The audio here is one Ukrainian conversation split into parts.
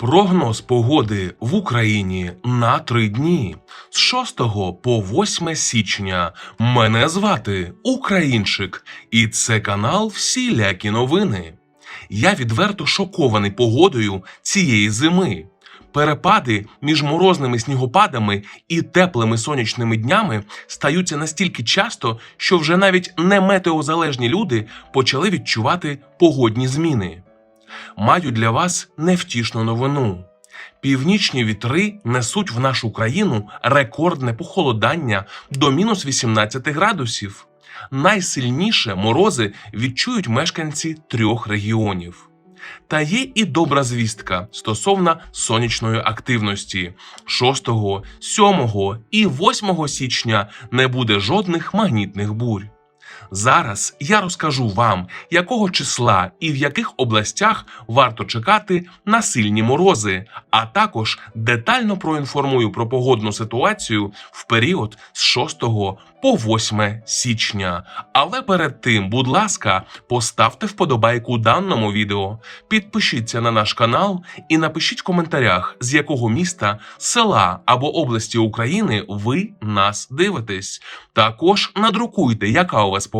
Прогноз погоди в Україні на три дні з 6 по 8 січня. Мене звати Українчик, і це канал Всілякі новини. Я відверто шокований погодою цієї зими. Перепади між морозними снігопадами і теплими сонячними днями стаються настільки часто, що вже навіть не метеозалежні люди почали відчувати погодні зміни. Маю для вас невтішну новину. Північні вітри несуть в нашу країну рекордне похолодання до мінус 18 градусів. Найсильніше морози відчують мешканці трьох регіонів. Та є і добра звістка стосовно сонячної активності. 6, 7 і 8 січня не буде жодних магнітних бурь. Зараз я розкажу вам, якого числа і в яких областях варто чекати на сильні морози, а також детально проінформую про погодну ситуацію в період з 6 по 8 січня. Але перед тим, будь ласка, поставте вподобайку даному відео, підпишіться на наш канал і напишіть в коментарях, з якого міста, села або області України ви нас дивитесь. Також надрукуйте, яка у вас погода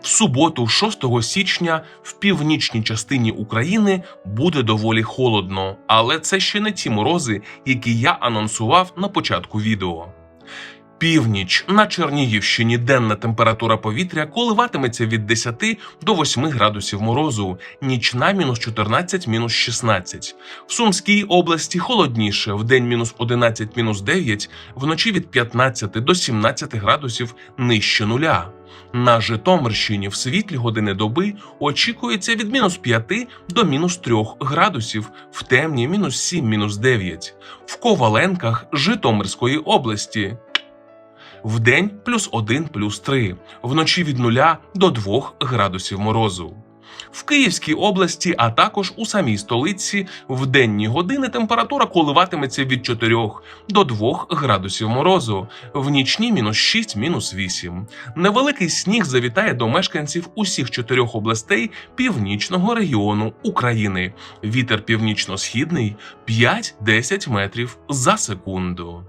В суботу, 6 січня, в північній частині України буде доволі холодно, але це ще не ті морози, які я анонсував на початку відео. Північ на Чернігівщині денна температура повітря коливатиметься від 10 до 8 градусів морозу, нічна мінус 14, мінус 16. В Сумській області холодніше, в день мінус 11, мінус 9, вночі від 15 до 17 градусів нижче нуля. На Житомирщині в світлі години доби очікується від мінус 5 до мінус 3 градусів, в темні мінус 7, мінус 9. В Коваленках Житомирської області вдень плюс 1, плюс 3, вночі від 0 до 2 градусів морозу. В Київській області, а також у самій столиці, в денні години температура коливатиметься від 4 до 2 градусів морозу, в нічні мінус 6, мінус 8. Невеликий сніг завітає до мешканців усіх чотирьох областей північного регіону України. Вітер північно-східний 5-10 метрів за секунду.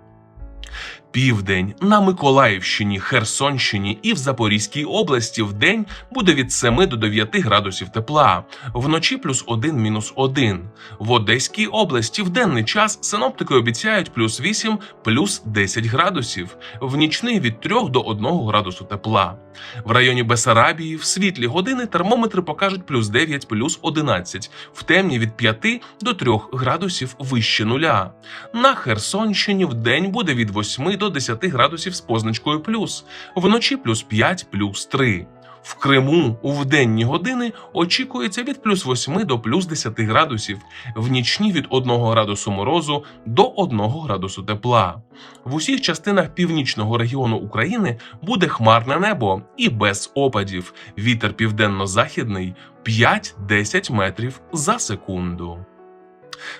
Південь на Миколаївщині, Херсонщині і в Запорізькій області в день буде від 7 до 9 градусів тепла, вночі плюс 1 мінус 1. В Одеській області в денний час синоптики обіцяють плюс 8 плюс 10 градусів, в нічний від 3 до 1 градусу тепла. В районі Бесарабії в світлі години термометри покажуть плюс 9 плюс 11, в темні від 5 до 3 градусів вище нуля. На Херсонщині в день буде від 8 до 10 градусів з позначкою плюс, вночі плюс 5 плюс 3. В Криму в денні години очікується від плюс 8 до плюс 10 градусів, в нічні від 1 градусу морозу до 1 градусу тепла. В усіх частинах північного регіону України буде хмарне небо і без опадів. Вітер південно-західний 5-10 метрів за секунду.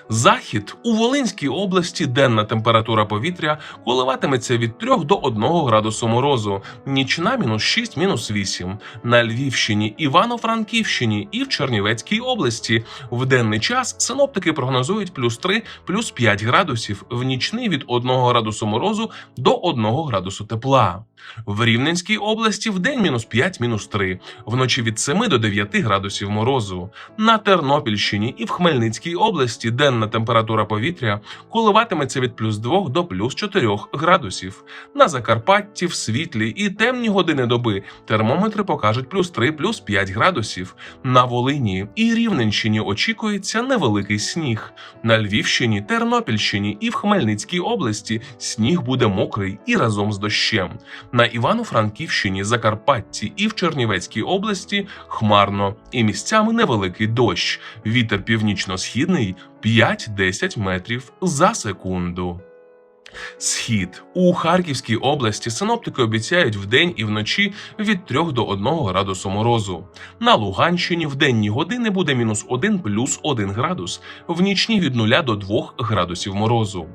Захід у Волинській області денна температура повітря коливатиметься від 3 до 1 градусу морозу, нічна мінус 6, мінус 8. На Львівщині, Івано-Франківщині і в Чернівецькій області в денний час синоптики прогнозують плюс 3, плюс 5 градусів, в нічний від 1 градусу морозу до 1 градусу тепла. В Рівненській області в день мінус 5, мінус 3, вночі від 7 до 9 градусів морозу. На Тернопільщині і в Хмельницькій області денна температура повітря коливатиметься від плюс 2 до плюс 4 градусів. На Закарпатті в світлі і темні години доби термометри покажуть плюс 3, плюс 5 градусів. На Волині і Рівненщині очікується невеликий сніг. На Львівщині, Тернопільщині і в Хмельницькій області сніг буде мокрий і разом з дощем. На Івано-Франківщині, Закарпатті і в Чернівецькій області хмарно і місцями невеликий дощ. Вітер північно-східний 5-10 метрів за секунду. Схід у Харківській області синоптики обіцяють вдень і вночі від 3 до 1 градусу морозу. На Луганщині в денні години буде мінус 1 плюс 1 градус, в нічні від 0 до 2 градусів морозу.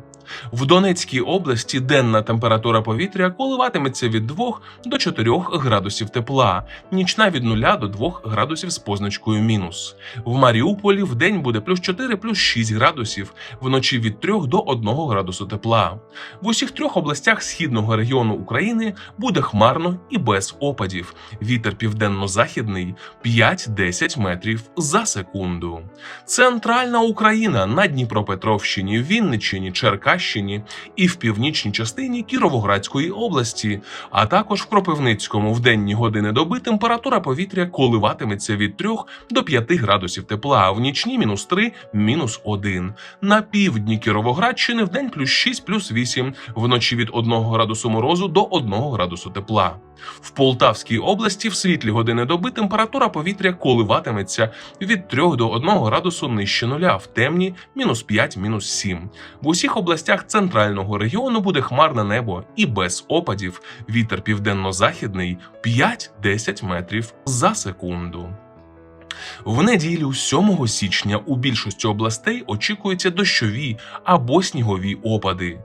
В Донецькій області денна температура повітря коливатиметься від 2 до 4 градусів тепла, нічна від 0 до 2 градусів з позначкою мінус. В Маріуполі в день буде плюс 4 плюс 6 градусів, вночі від 3 до 1 градусу тепла. В усіх трьох областях східного регіону України буде хмарно і без опадів. Вітер південно-західний 5-10 метрів за секунду. Центральна Україна на Дніпропетровщині, Вінниччині, Черкащині і в північній частині Кіровоградської області, а також в Кропивницькому в денні години доби температура повітря коливатиметься від 3 до 5 градусів тепла, а в нічні мінус 3, мінус 1. На півдні Кіровоградщини в день плюс 6, плюс 8, вночі від 1 градусу морозу до 1 градусу тепла. В Полтавській області в світлі години доби температура повітря коливатиметься від 3 до 1 градусу нижче нуля, в темні мінус 5, мінус 7. В усіх областях центрального регіону буде хмарне небо і без опадів. Вітер південно-західний 5-10 метрів за секунду. В неділю, 7 січня, у більшості областей очікуються дощові або снігові опади.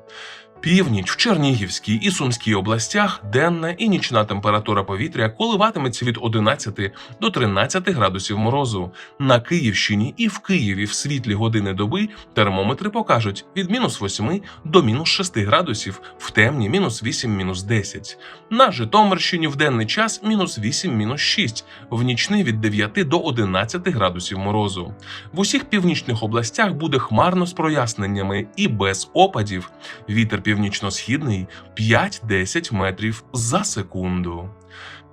Північ в Чернігівській і Сумській областях денна і нічна температура повітря коливатиметься від 11 до 13 градусів морозу. На Київщині і в Києві в світлі години доби термометри покажуть від мінус 8 до мінус 6 градусів, в темні мінус 8, мінус 10. На Житомирщині в денний час мінус 8, мінус 6, в нічний від 9 до 11 градусів морозу. В усіх північних областях буде хмарно з проясненнями і без опадів. Вітер північно-східний 5-10 метрів за секунду.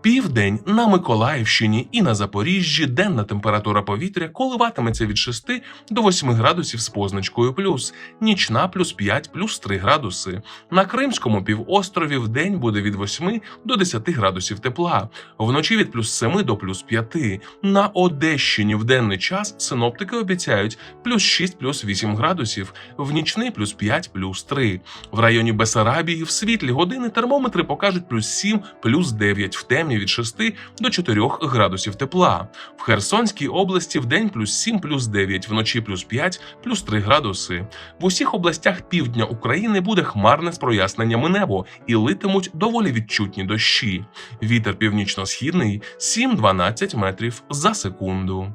Південь на Миколаївщині і на Запоріжжі денна температура повітря коливатиметься від 6 до 8 градусів з позначкою плюс, нічна плюс 5 плюс 3 градуси. На Кримському півострові в день буде від 8 до 10 градусів тепла, вночі від плюс 7 до плюс 5. На Одещині в денний час синоптики обіцяють плюс 6 плюс 8 градусів, в нічний плюс 5 плюс 3. В районі Бесарабії в світлі години термометри покажуть плюс 7 плюс 9 в темні від 6 до 4 градусів тепла. В Херсонській області в день плюс 7 плюс 9, вночі плюс 5 плюс 3 градуси. В усіх областях півдня України буде хмарне з проясненнями небо і литимуть доволі відчутні дощі. Вітер північно-східний 7-12 метрів за секунду.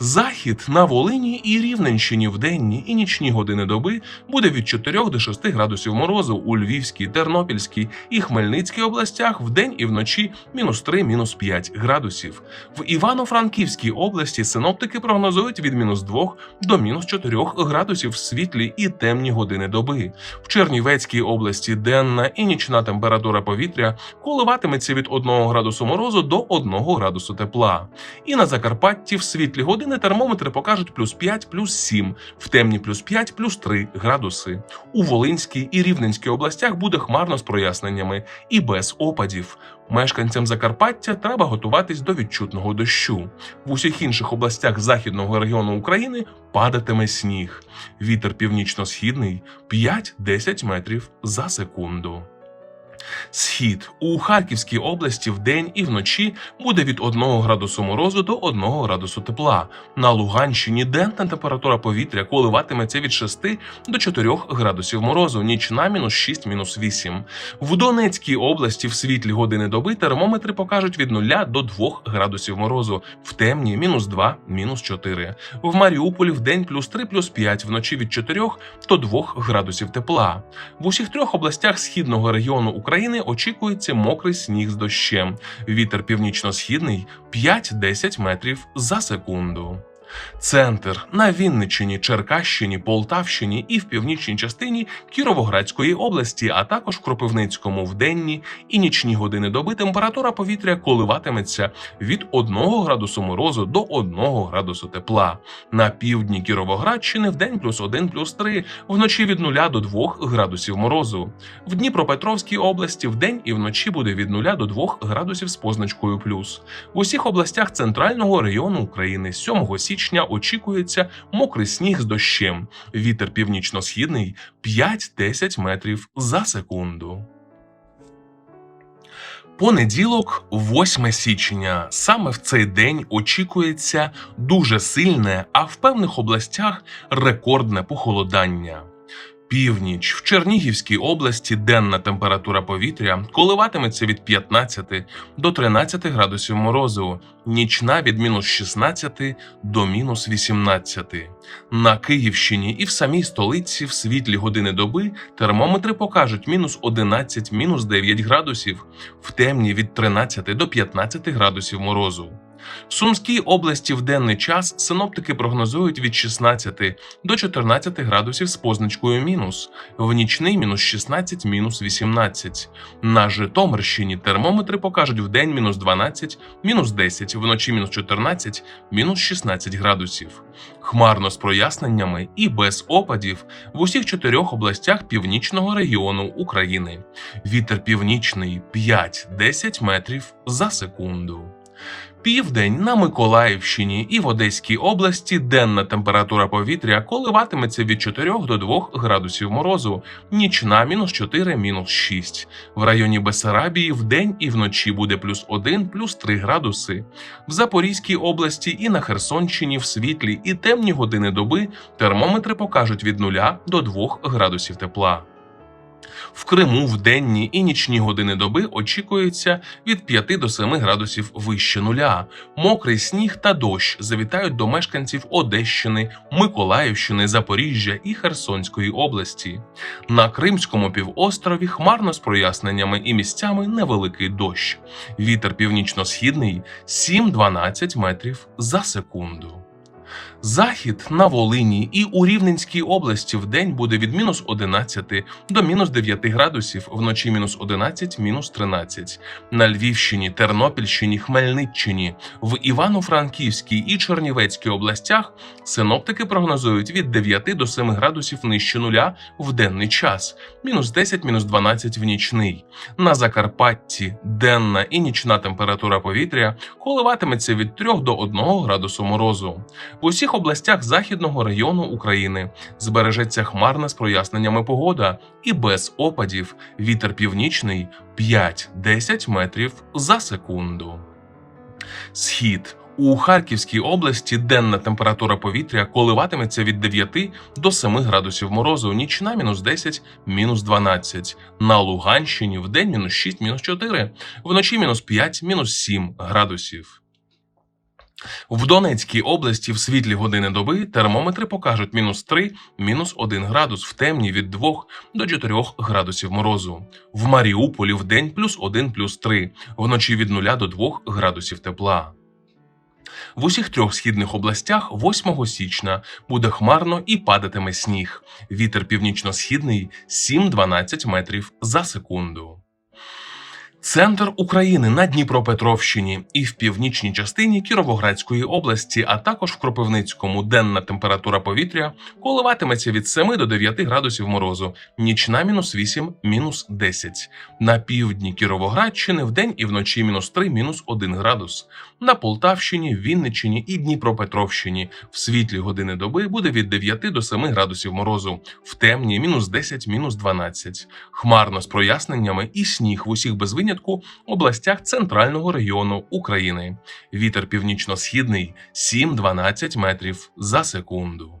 Захід на Волині і Рівненщині в денні і нічні години доби буде від 4 до 6 градусів морозу у Львівській, Тернопільській і Хмельницькій областях в день і вночі мінус 3, мінус 5 градусів. В Івано-Франківській області синоптики прогнозують від мінус 2 до мінус 4 градусів світлі і темні години доби. В Чернівецькій області денна і нічна температура повітря коливатиметься від 1 градусу морозу до 1 градусу тепла. І на Закарпатті в світлі години термометри покажуть плюс 5, плюс 7, в темні плюс 5, плюс 3 градуси. У Волинській і Рівненській областях буде хмарно з проясненнями і без опадів. Мешканцям Закарпаття треба готуватись до відчутного дощу. В усіх інших областях західного регіону України падатиме сніг. Вітер північно-східний 5-10 метрів за секунду. Схід у Харківській області вдень і вночі буде від 1 градусу морозу до 1 градусу тепла. На Луганщині денна температура повітря коливатиметься від 6 до 4 градусів морозу, нічна мінус 6, мінус 8. В Донецькій області в світлі години доби термометри покажуть від 0 до 2 градусів морозу, в темні мінус 2, мінус 4. В Маріуполі в день плюс 3, плюс 5, вночі від 4 до 2 градусів тепла. В усіх трьох областях східного регіону України очікується мокрий сніг з дощем. Вітер північно-східний 5-10 метрів за секунду. Центр на Вінниччині, Черкащині, Полтавщині і в північній частині Кіровоградської області, а також Кропивницькому в денні і нічні години доби температура повітря коливатиметься від 1 градусу морозу до 1 градусу тепла. На півдні Кіровоградщини в день плюс 1 плюс 3, вночі від 0 до 2 градусів морозу. В Дніпропетровській області в день і вночі буде від 0 до 2 градусів з позначкою плюс. В усіх областях центрального району України 7 січня січня очікується мокрий сніг з дощем. Вітер північно-східний 5-10 метрів за секунду. Понеділок, 8 січня. Саме в цей день очікується дуже сильне, а в певних областях рекордне похолодання. Північ в Чернігівській області денна температура повітря коливатиметься від 15 до 13 градусів морозу, нічна від мінус 16 до мінус 18. На Київщині і в самій столиці в світлі години доби термометри покажуть мінус 11, мінус 9 градусів, в темні від 13 до 15 градусів морозу. В Сумській області в денний час синоптики прогнозують від 16 до 14 градусів з позначкою мінус, в нічний мінус 16, мінус 18. На Житомирщині термометри покажуть в день мінус 12, мінус 10, вночі мінус 14, мінус 16 градусів. Хмарно з проясненнями і без опадів в усіх чотирьох областях північного регіону України. Вітер північний 5-10 метрів за секунду. Південь на Миколаївщині і в Одеській області денна температура повітря коливатиметься від 4 до 2 градусів морозу, нічна мінус 4, мінус 6. В районі Бесарабії вдень і вночі буде плюс 1, плюс 3 градуси. В Запорізькій області і на Херсонщині в світлі і темні години доби термометри покажуть від 0 до 2 градусів тепла. В Криму в денні і нічні години доби очікується від 5 до 7 градусів вище нуля. Мокрий сніг та дощ завітають до мешканців Одещини, Миколаївщини, Запоріжжя і Херсонської області. На Кримському півострові хмарно з проясненнями і місцями невеликий дощ. Вітер північно-східний 7-12 метрів за секунду. Захід на Волині і у Рівненській області в день буде від мінус 11 до мінус 9 градусів, вночі мінус 11, мінус 13. На Львівщині, Тернопільщині, Хмельниччині, в Івано-Франківській і Чернівецькій областях синоптики прогнозують від 9 до 7 градусів нижче нуля в денний час, мінус 10, мінус 12 в нічний. На Закарпатті денна і нічна температура повітря коливатиметься від 3 до 1 градусу морозу. В усіх областях західного району України збережеться хмарна з проясненнями погода і без опадів вітер північний 5-10 метрів за секунду. Схід у Харківській області денна температура повітря коливатиметься від 9 до 7 градусів морозу, нічна мінус 10, мінус 12. На Луганщині в день мінус 6, мінус 4, вночі мінус 5, мінус 7 градусів. В Донецькій області в світлі години доби термометри покажуть мінус 3, мінус 1 градус, в темні від 2 до 4 градусів морозу. В Маріуполі в день плюс 1, плюс 3, вночі від 0 до 2 градусів тепла. В усіх трьох східних областях 8 січня буде хмарно і падатиме сніг. Вітер північно-східний 7-12 метрів за секунду. Центр України на Дніпропетровщині і в північній частині Кіровоградської області, а також в Кропивницькому денна температура повітря коливатиметься від 7 до 9 градусів морозу, нічна мінус 8, мінус 10. На півдні Кіровоградщини вдень і вночі мінус 3, мінус 1 градус. На Полтавщині, Вінниччині і Дніпропетровщині в світлі години доби буде від 9 до 7 градусів морозу, в темні мінус 10, мінус 12. Хмарно з проясненнями і сніг в усіх без винятку областях центрального регіону України. Вітер північно-східний 7-12 метрів за секунду.